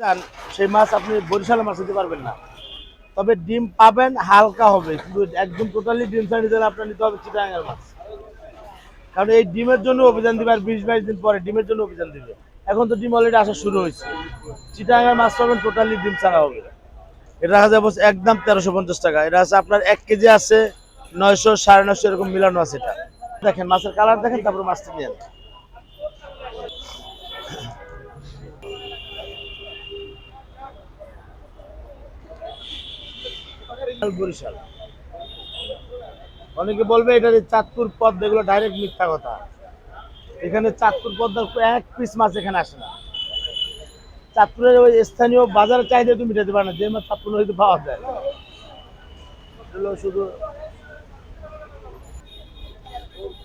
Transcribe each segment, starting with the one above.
চান সেই মাছ আপনি বরিশালের মাছ দিতে পারবেন না। তবে ডিম পাবেন, হালকা হবে, কিন্তু একদম টোটালি ডিম ছাড়া নিতে আপনার নিতে হবে চিটাঙ্গের মাছ। কারণ এই ডিমের জন্য অভিযান দিবে আর বিশ বাইশ দিন পরে ডিমের জন্য অভিযান দিবে। এখন তো ডিম অলরেডি আসা শুরু হয়েছে। চিটাঙ্গার মাছ পাবেন টোটালি ডিম ছাড়া হবে। এটা রাখা যাবে একদম তেরোশো পঞ্চাশ টাকা। এটা আছে আপনার এক কেজি আছে নয়শো, সাড়ে নয়শো এরকম মিলানো আছে এটা। দেখেন, মাছের কালার দেখেন, তারপর মাছটা নিয়ে বরিশাল। অনেকে বলবে এটা যে চাঁদপুর পদ এগুলো ডাইরেক্ট মিথ্যা কথা। এখানে চাঁদপুর পদ্মার এক পিস মাছ এখানে আসে না। চাঁদপুরের ওই স্থানীয় বাজারের চাহিদা তুমি মিটাতে পারো না যে মাছ চাঁদপুর হয়তো পাওয়া যায়। এগুলো শুধু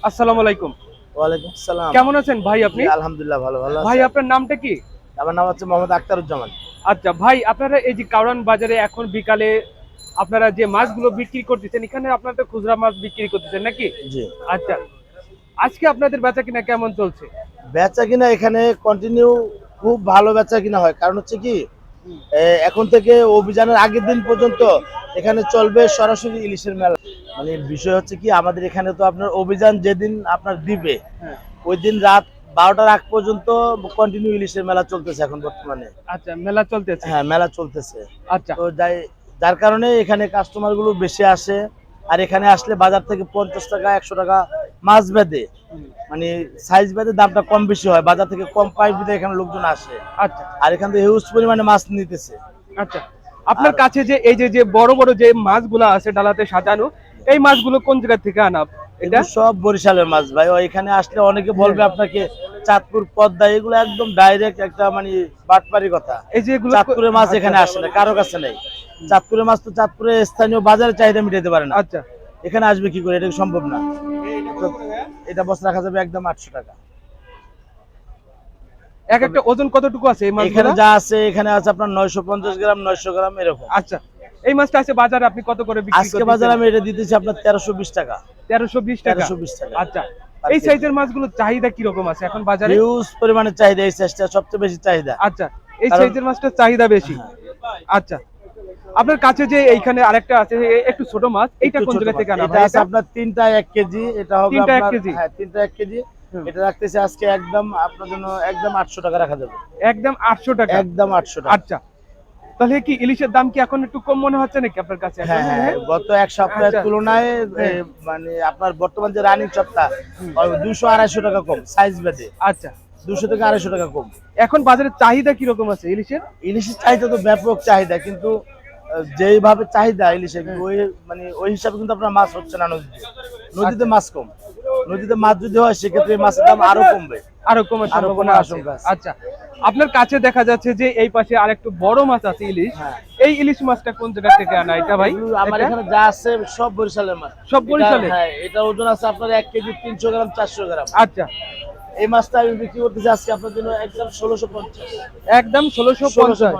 আসসালামু আলাইকুম। ওয়ালাইকুম আসসালাম। কেমন আছেন ভাই আপনি? আলহামদুলিল্লাহ ভালো ভালো ভাই আপনার নামটা কি? আমার নাম হচ্ছে মোহাম্মদ আক্তারুজ্জামান। আচ্ছা ভাই আপনারা এই যে কাউরান বাজারে এখন বিকালে আপনারা যে মাছগুলো বিক্রি করতেছেন এখানে আপনারা তো খুচরা মাছ বিক্রি করতেছেন নাকি? জি। আচ্ছা আজকে আপনাদের বেচা কিনা কেমন চলছে? বেচা কিনা এখানে কন্টিনিউ খুব ভালো বেচা কিনা হয়। কারণ হচ্ছে কি এখন থেকে অভিযানের আগের দিন পর্যন্ত এখানে চলবে সরাসরি ইলিশের মেলা। মানে বিষয় হচ্ছে কি আমাদের এখানে তো আপনার অভিযান যেদিন আপনার দিবে হ্যাঁ। ওই দিন রাত বারোটার আগ পর্যন্ত কন্টিনিউ ইলিশের মেলা চলতেছে এখন বর্তমানে। আচ্ছা মেলা চলতেছে? হ্যাঁ মেলা চলতেছে। আচ্ছা। তো যাই যার কারণে এখানে কাস্টমারগুলো বেশি আসে। আর এখানে আসলে বাজার থেকে পঞ্চাশ টাকা একশো টাকা মাছ বেঁধে। মানে সাইজ বেঁধে দামটা কম বেশি হয়। বাজার থেকে কম পাই বিধে এখানে লোকজন আসে। আচ্ছা। আর এখান থেকে হিউজ পরিমাণে মাছ নিতেছে। আচ্ছা। আপনার কাছে যে এই যে যে বড় বড় যে মাছগুলো আছে ডালাতে সাজানো এই মাছগুলো কোন জায়গা থেকে আনা? এটা? সব বরিশালের মাছ ভাই। এখানে আসলে অনেকে বলবে আপনাকে চাঁদপুর পদ্মা এগুলো একদম ডাইরেক্ট একটা মানে বাটপারি কথা। এই যে চাঁদপুরের মাছ এখানে আসে না কারও কাছে নেই। চাঁদপুরের মাছ তো চাঁদপুরের স্থানীয় বাজারে চাহিদা মিটাতে পারে না। আচ্ছা। এখানে আসবে কি করে? এটা সম্ভব না? এটা বস রাখা যাবে একদম আটশো টাকা। এক একটা ওজন কতটুকু আছে এই এখানে যা আছে এখানে আছে আপনার নয়শো পঞ্চাশ গ্রাম নয়শো গ্রাম এরকম। আচ্ছা। এই মাছটা আছে বাজারে আপনি কত করে বিক্রি আজকে বাজারে আমি এটা দিতেছি আপনার তেরোশো বিশ টাকা। তেরোশো বিশ টাকা? তেরোশো বিশ টাকা। আচ্ছা। এই। সাইজের মাছগুলো চাহিদা কীরকম আছে এখন বাজারে? হিউজ পরিমাণে চাহিদা এই সাইজটা সবচেয়ে বেশি চাহিদা। আচ্ছা। এই সাইজের মাছটার চাহিদা বেশি? আচ্ছা। আপনার কাছে যে এইখানে আরেকটা আছে একটু ছোট মাছ এইটা কোন জায়গা থেকে আনা এটা আছে আপনার তিনটা এক কেজি এটা হবে তিনটা এক কেজি? হ্যাঁ তিনটা এক কেজি। এটা রাখতেছি আজকে একদম আপনার জন্য একদম আটশো টাকা রাখা যাবে। একদম আটশো টাকা? একদম আটশো টাকা। আচ্ছা। তাহলে কি ইলিশের দাম কি এখন একটু কম মনে হচ্ছে নাকি আপনার কাছে? এখন? হ্যাঁ হ্যাঁ। গত এক সপ্তাহের আচ্ছা। তুলনায় হ্যাঁ। মানে আপনার বর্তমান যে রানিং সপ্তাহ দুশো আড়াইশো টাকা কম সাইজ বেঁধে। আচ্ছা। দুশো থেকে আড়াইশো টাকা কম। এখন বাজারে চাহিদা কীরকম আছে ইলিশের? ইলিশের চাহিদা তো ব্যাপক চাহিদা কিন্তু যেইভাবে চাহিদা ইলিশের ওই মানে ওই হিসাবে কিন্তু আপনার মাছ হচ্ছে না নদীতে। নদীতে মাছ কম। নদীতে মাছ যদি হয় সেক্ষেত্রে মাছের দাম আরও কমবে। আরও আরও সম্ভাবনা আশঙ্কা আচ্ছা আপনার কাছে দেখা যাচ্ছে যে এই পাশে আরেকটু বড় মাছ আছে ইলিশ। হ্যাঁ। এই ইলিশ মাছটা কোন জায়গা থেকে আনা? এটা ভাই? আমার এখানে যা আছে সব বরিশালের মাছ। সব বরিশালের? হ্যাঁ এটা ওজন আছে আপনার এক কেজি তিনশো গ্রাম চারশো গ্রাম। আচ্ছা। এই মাছটা আমি বিক্রি করতেছি আজকে আপনার জন্য একদম ষোলোশো পঞ্চাশ। একদম ষোলোশো পঞ্চাশ।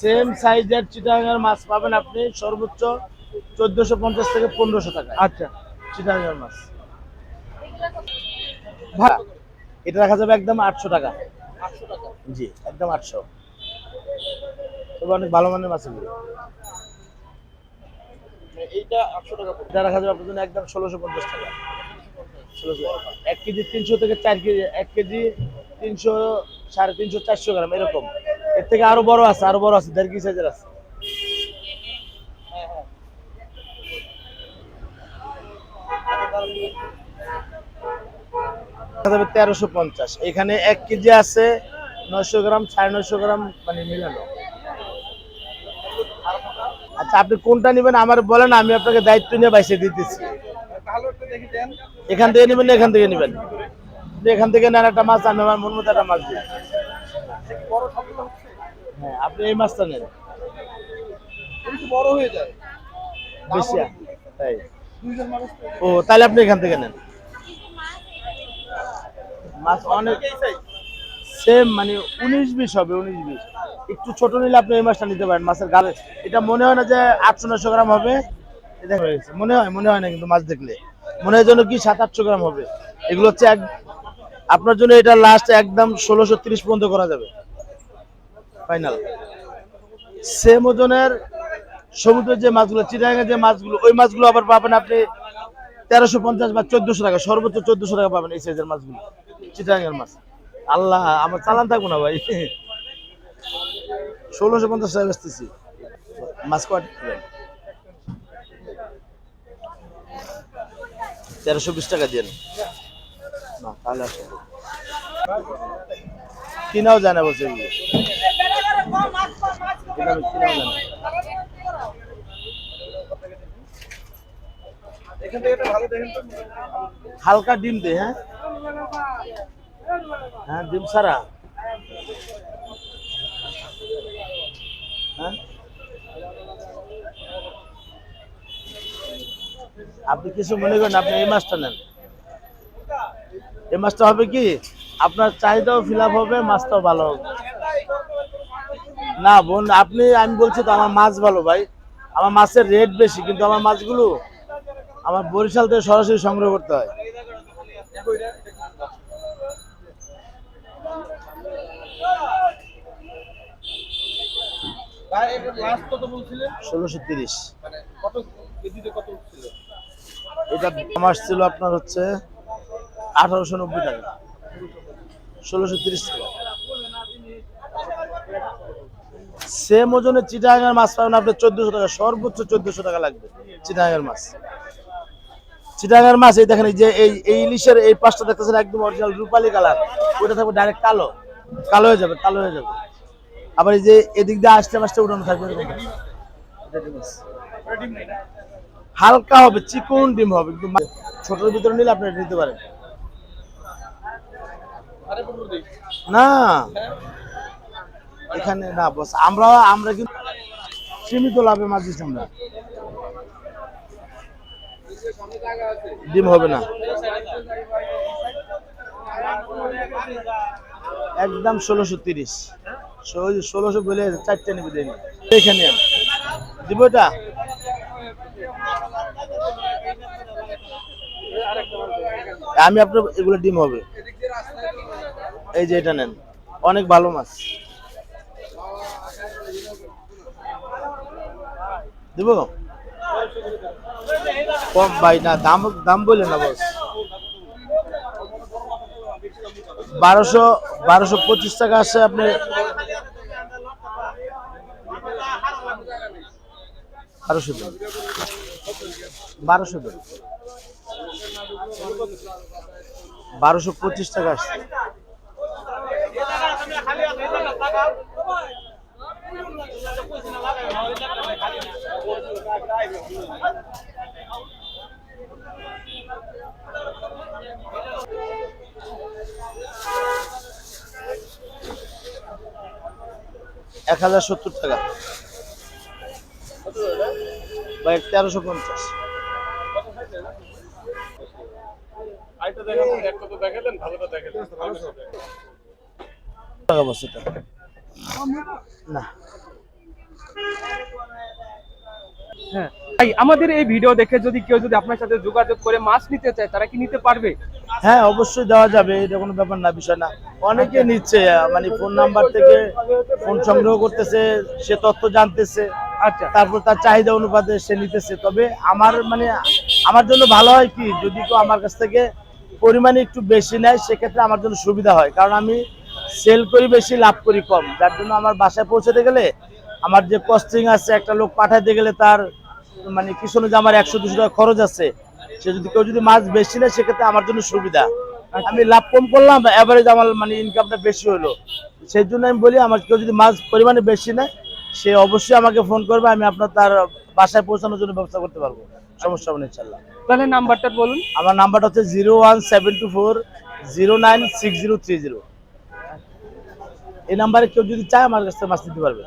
সেম সাইজের চিটাগাঙ্গের মাছ পাবেন আপনি সর্বোচ্চ চোদ্দশো পঞ্চাশ থেকে পনেরোশো টাকা আচ্ছা। চিটাগাঙ্গের মাছ। ভাড়া এটা রাখা যাবে একদম আটশো টাকা। জি একদম আটশো। তবে অনেক ভালো মানের মাছ এগুলো। এইটা আটশো টাকা। এটা রাখা যাবে আপনার জন্য একদম ষোলোশো পঞ্চাশ টাকা। এক কেজি তিনশো থেকে চার কেজি, এক কেজি তিনশো, সাড়ে তিনশো, চারশো গ্রাম, এরকম। এর থেকে আরও বড় আছে, আরও বড় আছে, দেড় কেজি সাইজের আছে। তেরোশো পঞ্চাশ। এখানে এক কেজি আছে, নয়শো গ্রাম, সাড়ে নয়শো গ্রাম মানে মিলানো। আচ্ছা আপনি কোনটা নেবেন? আমার বলেন, আমি আপনাকে দায়িত্ব নিয়ে বাইসে দিতেছি। এখান থেকে নেবেন এখান থেকে নেবেন। এখান থেকে নেন একটা মাছ আমি আমার মন মতো একটা মাছ দিই হ্যাঁ আপনি এই মাছটা নেন। বড় হয়ে যায়? বেশি তাই। ও তাহলে আপনি এখান থেকে নেন। মাছ অনেক সেম মানে উনিশ বিশ হবে উনিশ বিশ। একটু ছোট নিলে আপনি এই মাছটা নিতে পারেন মাছের গালে। এটা মনে হয় না যে আটশো নশো গ্রাম হবে। এটা মনে হয় মনে হয় না কিন্তু মাছ দেখলে। মনে হয় যেন কি সাত আটশো গ্রাম হবে। এগুলো হচ্ছে এক আপনার জন্য এটা লাস্ট একদম ষোলোশো তিরিশ পর্যন্ত করা যাবে। ফাইনাল সেম ওজনের সমুদ্রের যে মাছগুলো চিটাগাঙ্গের যে মাছগুলো, ওই মাছগুলো আবার পাবেন আপনি তেরোশো পঞ্চাশ বা চোদ্দশো টাকা, সর্বোচ্চ চোদ্দশো টাকা পাবেন এই সাইজের মাছগুলো চিটাগাঙ্গের মাছ। আল্লাহ, আমার চালান থাকব না ভাই। ষোলোশো পঞ্চাশ টাকা বেচতেছি। মাছ কয়টা? তেরোশো বিশ টাকা দিয়ে না। তাহলে কিনাও যায় না বলছে। হালকা ডিম দে হ্যাঁ? হ্যাঁ ডিম সারা হ্যাঁ? আপনি কিছু মনে করেন আপনি এই মাছটা নেন। এই মাছটা হবে কি? আপনার চাহিদাও ফিল হবে মাছটাও ভালো হবে। না বোন আপনি আমি বলছি তো আমার মাছ ভালো ভাই। আমার মাছের রেট বেশি কিন্তু আমার মাছগুলো আমার বরিশাল থেকে সরাসরি সংগ্রহ করতে হয়। ষোলোশো তিরিশ। এটা দাম আসছিল আপনার হচ্ছে আঠারোশো নব্বই টাকা। ষোলোশো তিরিশ টাকা। সেম ওজনের চিটাগাঙ্গের মাছ পাবেন আপনার চোদ্দশো টাকা, সর্বোচ্চ চোদ্দশো টাকা লাগবে চিটাগাঙ্গের মাছ। চিটাগাঙ্গের মাছ, এই দেখেন যে এই ইলিশের এই পাঁচটা দেখতেছেন একদম অরিজিনাল রূপালী কালার। ওটা থাকবে ডাইরেক্ট কালো। কালো হয়ে যাবে, কালো হয়ে যাবে। আবার এই যে এদিক দিয়ে আসতে আসতে উঠানো থাকবে হালকা হবে, চিকন ডিম হবে কিন্তু ছোটর ভিতরে নিলে আপনি এটা নিতে পারেন। না। এখানে না, বস, আমরা আমরা কিন্তু সীমিত লাভে মাছ দিচ্ছি আমরা। ডিম হবে না। একদম ষোলোশো তিরিশ। ষোলোশো বলে চারটে নিবে দেয়নি। এখানে দিব এটা? আমি আপনার এগুলো ডিম হবে। এই যে এটা নেন। অনেক ভালো মাছ। দিব? কম ভাই, না, দাম দাম বলে না বস। বারোশো বারোশো পঁচিশ টাকা আছে আপনি বারোশো বারোশো বারোশো পঁচিশ টাকা আসছে। এক হাজার সত্তর টাকা। তেরোশো পঞ্চাশ। টাকা বস না। হ্যাঁ। ভাই আমাদের এই ভিডিও দেখে যদি কেউ যদি আপনার সাথে যোগাযোগ করে মাছ নিতে চায় তারা কি নিতে পারবে? হ্যাঁ অবশ্যই দেওয়া যাবে এটা কোনো ব্যাপার না বিষয় না। অনেকে নিচ্ছে মানে ফোন নাম্বার থেকে ফোন সংগ্রহ করতেছে সে তথ্য জানতেছে আচ্ছা। তারপর তার চাহিদা অনুপাতে সে নিতেছে। তবে আমার মানে আমার জন্য ভালো হয় কি যদি কেউ আমার কাছ থেকে পরিমাণে একটু বেশি নেয়, সেক্ষেত্রে আমার জন্য সুবিধা হয়। কারণ আমি সেল করি বেশি, লাভ করি কম। যার জন্য আমার বাসায় পৌঁছাতে গেলে আমার যে কস্টিং আছে, একটা লোক পাঠাতে গেলে তার মানে কিষণে যে আমার একশো, দুশো টাকা খরচ আছে, সে যদি কেউ যদি মাছ বেশি নেয়, সেক্ষেত্রে আমার জন্য সুবিধা। আমি লাভ কম করলাম অ্যাভারেজ আমার মানে ইনকামটা বেশি হলো। সেই জন্য আমি বলি, আমার কেউ যদি মাছ পরিমাণে বেশি নেয়, সে অবশ্যই আমাকে ফোন করবে, আমি আপনার তার বাসায় পৌঁছানোর জন্য ব্যবস্থা করতে পারব। সমস্যা হবে না ইনশাল্লাহ তাহলে নাম্বারটা বলুন। আমার নাম্বারটা হচ্ছে zero one seven two four zero nine six zero three zero. এই নাম্বারে কেউ যদি চায় আমার কাছ থেকে মাছ নিতে পারবে।